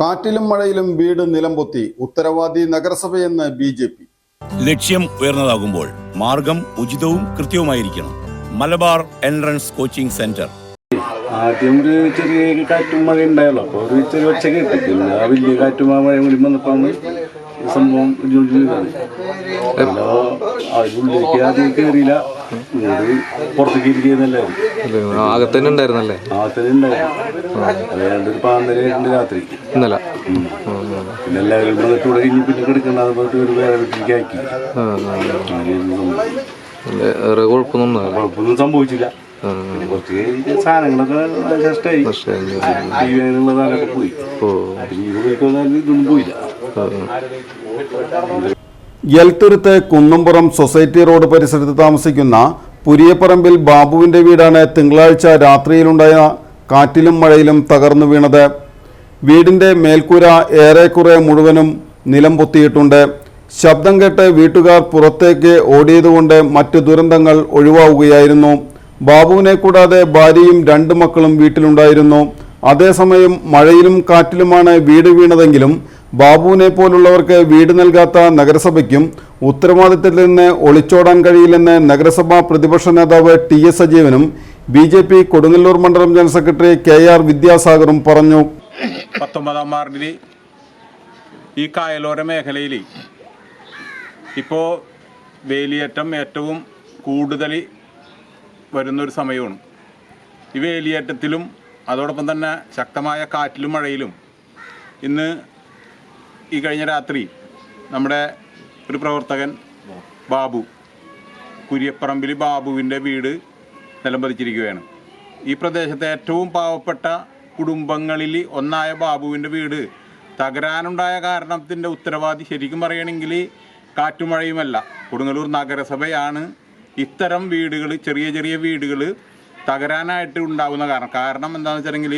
കാറ്റിലും മഴയിലും വീട് നിലംപൊത്തി ഉത്തരവാദി നഗരസഭയെന്ന് ബി ജെ പി. ലക്ഷ്യം ഉയർന്നതാകുമ്പോൾ മാർഗം ഉചിതവും കൃത്യവുമായിരിക്കണം. Malabar entrance coaching centre. ആദ്യം ഒരു ചെറിയ കാറ്റും മഴ ഉണ്ടായല്ലോ. അപ്പോൾ ഒരു ചെറിയ ഒച്ച കേട്ടു. പിന്നെ ആ വലിയ കാറ്റും ആ മഴയും കൂടി വന്നപ്പോൾ ഈ സംഭവം ജോലി ചെയ്തത്. അല്ലോ അതിനുള്ളിലേക്ക് ആദ്യം കയറിയില്ല. പുറത്തേക്ക് ഇരിക്കുന്നല്ലായിരുന്നു അകത്ത് തന്നെ ഉണ്ടായിരുന്നല്ലേ? ഇന്നലെ. പിന്നെ എല്ലാവരും പിന്നെ ഒരു വേറെ ആക്കി കുഴപ്പമൊന്നും സംഭവിച്ചില്ല കുറച്ച് സാധനങ്ങളൊക്കെ പോയി സൊസൈറ്റി റോഡ് പരിസരത്ത് താമസിക്കുന്ന പുരിയപ്പറമ്പിൽ ബാബുവിന്റെ വീടാണ് തിങ്കളാഴ്ച രാത്രിയിലുണ്ടായ കാറ്റിലും മഴയിലും തകർന്നു വീണത്. വീടിന്റെ മേൽക്കൂര ഏറെക്കുറെ മുഴുവനും നിലം പൊത്തിയിട്ടുണ്ട്. ശബ്ദം കേട്ട് വീട്ടുകാർ പുറത്തേക്ക് ഓടിയതുകൊണ്ട് മറ്റു ദുരന്തങ്ങൾ ഒഴിവാവുകയായിരുന്നു. ബാബുവിനെ കൂടാതെ ഭാര്യയും രണ്ട് മക്കളും വീട്ടിലുണ്ടായിരുന്നു. അതേസമയം മഴയിലും കാറ്റിലുമാണ് വീട് വീണതെങ്കിലും ബാബുവിനെ പോലുള്ളവർക്ക് വീട് നൽകാത്ത നഗരസഭയ്ക്കും ഉത്തരവാദിത്തത്തിൽ നിന്ന് ഒളിച്ചോടാൻ കഴിയില്ലെന്ന് നഗരസഭാ പ്രതിപക്ഷ നേതാവ് ടി എസ് സജീവനും ബി ജെ പി കൊടുങ്ങല്ലൂർ മണ്ഡലം ജനറൽ സെക്രട്ടറി കെ ആർ വിദ്യാസാഗറും പറഞ്ഞു. പത്തൊമ്പതാം വാർഡിൽ ഈ കായലോര മേഖലയിൽ ഇപ്പോൾ വേലിയേറ്റം ഏറ്റവും കൂടുതൽ വരുന്നൊരു സമയമാണ്. ഈ വേലിയേറ്റത്തിലും അതോടൊപ്പം തന്നെ ശക്തമായ കാറ്റിലും മഴയിലും ഇന്ന് ഈ കഴിഞ്ഞ രാത്രി നമ്മുടെ ഒരു പ്രവർത്തകൻ ബാബു കുര്യപ്പറമ്പിൽ ബാബുവിന്റെ വീട് നിലംപതിച്ചിരിക്കുകയാണ്. ഈ പ്രദേശത്തെ ഏറ്റവും പാവപ്പെട്ട കുടുംബങ്ങളിൽ ഒന്നായ ബാബുവിന്റെ വീട് തകരാനുണ്ടായ കാരണത്തിന്റെ ഉത്തരവാദി ശരിക്കും പറയുകയാണെങ്കിൽ കാറ്റുമഴയുമല്ല. കൊടുങ്ങല്ലൂർ നഗരസഭയാണ് ഇത്തരം വീടുകൾ ചെറിയ ചെറിയ വീടുകൾ തകരാനായിട്ട് ഉണ്ടാകുന്ന കാരണം. കാരണം എന്താണെന്ന് വെച്ചിട്ടുണ്ടെങ്കിൽ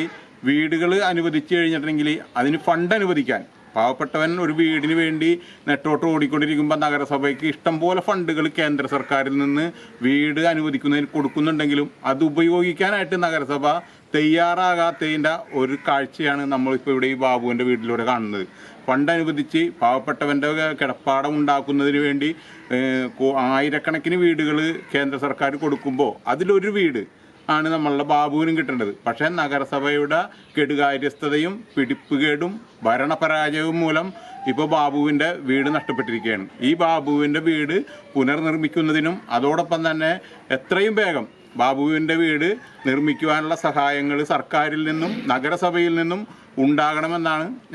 വീടുകൾ അനുവദിച്ചു കഴിഞ്ഞിട്ടുണ്ടെങ്കിൽ അതിന് ഫണ്ട് അനുവദിക്കാൻ. പാവപ്പെട്ടവൻ ഒരു വീടിന് വേണ്ടി നെട്ടോട്ട് ഓടിക്കൊണ്ടിരിക്കുമ്പോൾ നഗരസഭയ്ക്ക് ഇഷ്ടംപോലെ ഫണ്ടുകൾ കേന്ദ്ര സർക്കാരിൽ നിന്ന് വീട് അനുവദിക്കുന്നതിന് കൊടുക്കുന്നുണ്ടെങ്കിലും അത് ഉപയോഗിക്കാനായിട്ട് നഗരസഭ തയ്യാറാകാത്തതിന്റെ ഒരു കാഴ്ചയാണ് നമ്മളിപ്പോൾ ഇവിടെ ഈ ബാബുവിന്റെ വീട്ടിലൂടെ കാണുന്നത്. ഫണ്ട് അനുവദിച്ച് പാവപ്പെട്ടവന്റെ കിടപ്പാടം ഉണ്ടാക്കുന്നതിന് വേണ്ടി ആയിരക്കണക്കിന് വീടുകൾ കേന്ദ്ര സർക്കാർ കൊടുക്കുമ്പോൾ അതിലൊരു വീട് ആണ് നമ്മളുടെ ബാബുവിനും കിട്ടേണ്ടത്. പക്ഷേ നഗരസഭയുടെ കെടുകാര്യസ്ഥതയും പിടിപ്പുകേടും ഭരണപരാജയവും മൂലം ഇപ്പോൾ ബാബുവിന്റെ വീട് നഷ്ടപ്പെട്ടിരിക്കുകയാണ്. ഈ ബാബുവിന്റെ വീട് പുനർനിർമ്മിക്കുന്നതിനും അതോടൊപ്പം തന്നെ എത്രയും വേഗം ബാബുവിന്റെ വീട് നിർമ്മിക്കുവാനുള്ള സഹായങ്ങൾ സർക്കാരിൽ നിന്നും നഗരസഭയിൽ നിന്നും ഉണ്ടാകണമെന്നാണ്